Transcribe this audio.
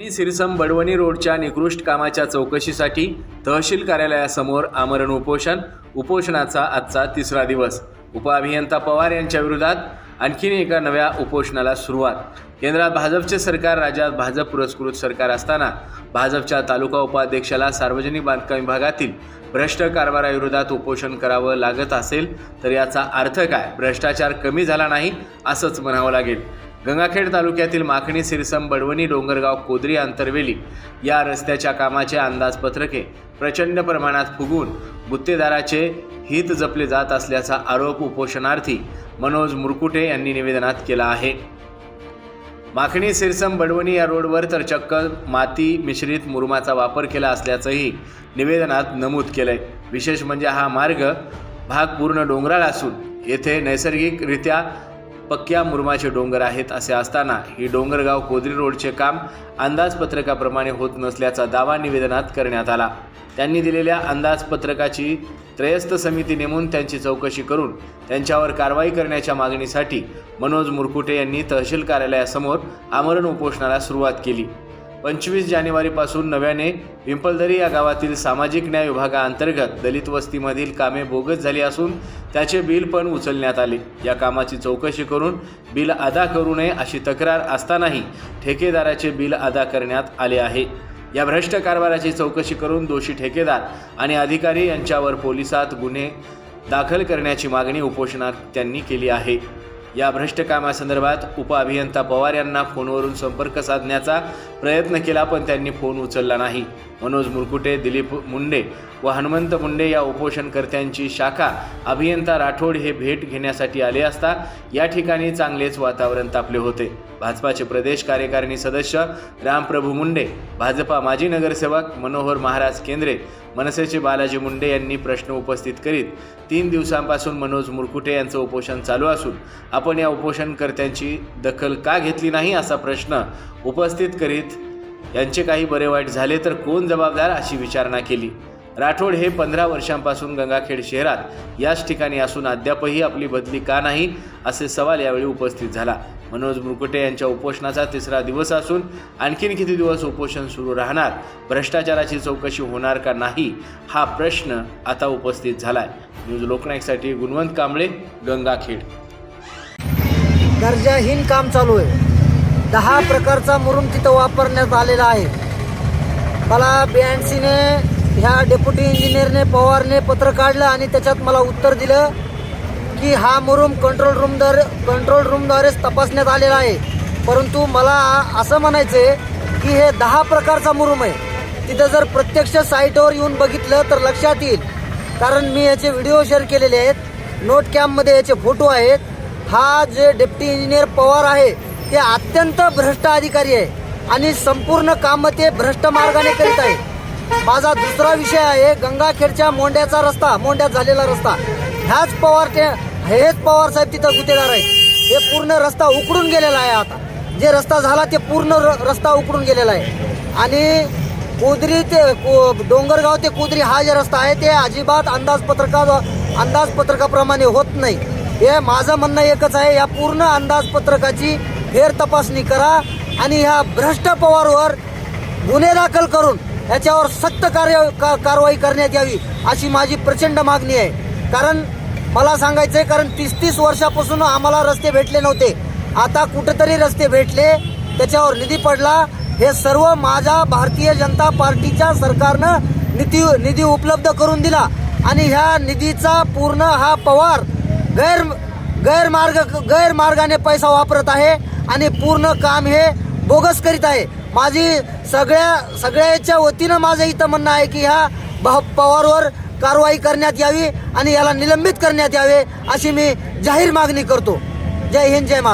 आणि सिरसम बडवणी रोडच्या निकृष्ट कामाच्या चौकशीसाठी तहसील कार्यालयासमोर आमरण उपोषण उपोषणाचा आजचा तिसरा दिवस. उपअभियंता पवार यांच्या विरोधात आणखीन एका नव्या उपोषणाला सुरुवात. केंद्रात भाजपचे सरकार राज्यात भाजप पुरस्कृत सरकार असताना भाजपच्या तालुका उपाध्यक्षाला सार्वजनिक बांधकाम विभागातील भ्रष्ट कारभाराविरोधात उपोषण करावं लागत असेल तर याचा अर्थ काय? भ्रष्टाचार कमी झाला नाही असंच म्हणावं लागेल. गंगाखेड तालुक्यातील माखणी सिरसम बडवणी डोंगरगाव कोदरी आंतरवेली या रस्त्याच्या कामाचे अंदाजपत्रके प्रचंड प्रमाणात फुगून गुत्तेदाराचे हित जपले जात असल्याचा आरोप उपोषणार्थी मनोज मुरकुटे यांनी निवेदनात केला आहे. माखणी सिरसम बडवणी या रोडवर तर चक्क माती मिश्रित मुरुमाचा वापर केला असल्याचंही निवेदनात नमूद केलंय. विशेष म्हणजे हा मार्ग भाग पूर्ण डोंगराळ असून येथे नैसर्गिकरित्या पक्क्या मुरमाचे डोंगर आहेत असे असताना ही डोंगरगाव कोदरी रोडचे काम अंदाजपत्रकाप्रमाणे होत नसल्याचा दावा निवेदनात करण्यात आला. त्यांनी दिलेल्या अंदाजपत्रकाची त्रयस्थ समिती नेमून त्यांची चौकशी करून त्यांच्यावर कारवाई करण्याच्या मागणीसाठी मनोज मुरकुटे यांनी तहसील कार्यालयासमोर आमरण उपोषणाला सुरुवात केली. पंचवीस जानेवारीपासून नव्याने पिंपलदरी या गावातील सामाजिक न्याय विभागाअंतर्गत दलित वस्तीमधील कामे बोगस झाली असून त्याचे बिल पण उचलण्यात आले. या कामाची चौकशी करून बिल अदा करू नये अशी तक्रार असतानाही ठेकेदाराचे बिल अदा करण्यात आले आहे. या भ्रष्ट कारभाराची चौकशी करून दोषी ठेकेदार आणि अधिकारी यांच्यावर पोलिसात गुन्हे दाखल करण्याची मागणी उपोषणात त्यांनी केली आहे. या भ्रष्ट कामासंदर्भात उपअभियंता पवार यांना फोनवरून संपर्क साधण्याचा प्रयत्न केला पण त्यांनी फोन उचलला नाही. मनोज मुरकुटे दिलीप मुंडे व हनुमंत मुंडे या उपोषणकर्त्यांची शाखा अभियंता राठोड हे भेट घेण्यासाठी आले असता या ठिकाणी चांगलेच वातावरण तापले होते. भाजपाचे प्रदेश कार्यकारिणी सदस्य रामप्रभू मुंडे भाजपा माजी नगरसेवक मनोहर महाराज केंद्रे मनसेचे बालाजी मुंडे यांनी प्रश्न उपस्थित करीत तीन दिवसांपासून मनोज मुरकुटे यांचं उपोषण चालू असून आपण या उपोषणकर्त्यांची दखल का घेतली नाही असा प्रश्न उपस्थित करीत यांचे काही बरे वाईट झाले तर कोण जबाबदार अशी विचारणा केली? राठोड हे पंधरा वर्षांपासून गंगाखेड शहरात याच ठिकाणी असून अद्यापही आपली बदली का नाही असे सवाल यावेळी उपस्थित झाला. मनोज मुरकुटे यांच्या उपोषणाचा तिसरा दिवस असून आणखीन किती दिवस उपोषण सुरू राहणार भ्रष्टाचाराची चौकशी होणार का नाही हा प्रश्न आता उपस्थित झालाय. न्यूज लोकनायकसाठी गुणवंत कांबळे गंगाखेड. दर्जाहीन काम चालू आहे. दहा प्रकारचा मुरुम तिथं वापरण्यात आलेला आहे. मला बीएनसीने ह्या डेप्युटी इंजिनियरने पवारने पत्र काढलं आणि त्याच्यात मला उत्तर दिलं की हा मुरुम कंट्रोल रूमद्वारे कंट्रोल रूमद्वारेच तपासण्यात आलेला आहे. परंतु मला असं म्हणायचं आहे की हे दहा प्रकारचा मुरुम आहे. तिथं जर प्रत्यक्ष साईटवर येऊन बघितलं तर लक्षात येईल. कारण मी याचे व्हिडिओ शेअर केलेले आहेत. नोट कॅम्पमध्ये याचे फोटो आहेत. हा जे डेप्टी इंजिनियर पवार आहे ते अत्यंत भ्रष्ट अधिकारी आहे आणि संपूर्ण काम ते भ्रष्ट मार्गाने करीत आहे. माझा दुसरा विषय आहे गंगाखेडच्या मोंड्याचा रस्ता मोंड्यात झालेला रस्ता. ह्याच पवार ते हेच पवार साहेब तिथं गुतेदार आहेत. हे पूर्ण रस्ता उकडून गेलेला आहे आता. जे रस्ता झाला ते पूर्ण र- रस्ता उकडून गेलेला आहे. आणि कुदरी ते को- डोंगरगाव ते कुदरी हा जे रस्ता आहे ते अजिबात अंदाजपत्रका अंदाजपत्रकाप्रमाणे होत नाही. हे माझं म्हणणं एकच आहे या पूर्ण अंदाजपत्रकाची फेर तपासणी करा आणि ह्या भ्रष्ट पवारवर गुन्हे दाखल करून याच्यावर सक्त कार्य का- कारवाई करण्यात यावी अशी माझी प्रचंड मागणी आहे. कारण मला सांगायचं आहे कारण तीस तीस वर्षापासून आम्हाला रस्ते भेटले नव्हते. आता कुठेतरी रस्ते भेटले त्याच्यावर निधी पडला. हे सर्व माझ्या भारतीय जनता पार्टीच्या सरकारनं निधी निधी उपलब्ध करून दिला. आणि ह्या निधीचा पूर्ण हा पवार गैर गैरमार्ग गैरमार्गाने पैसा वापरत आहे आणि पूर्ण काम हे बोगस करीत आहे. माझी सगळ्या सगळ्याच्या वतीनं माझं इथं म्हणणं आहे की ह्या भ- पवारवर कारवाई करण्यात यावी आणि याला निलंबित करण्यात यावे अशी मी जाहीर मागणी करतो. जय हिंद जय मा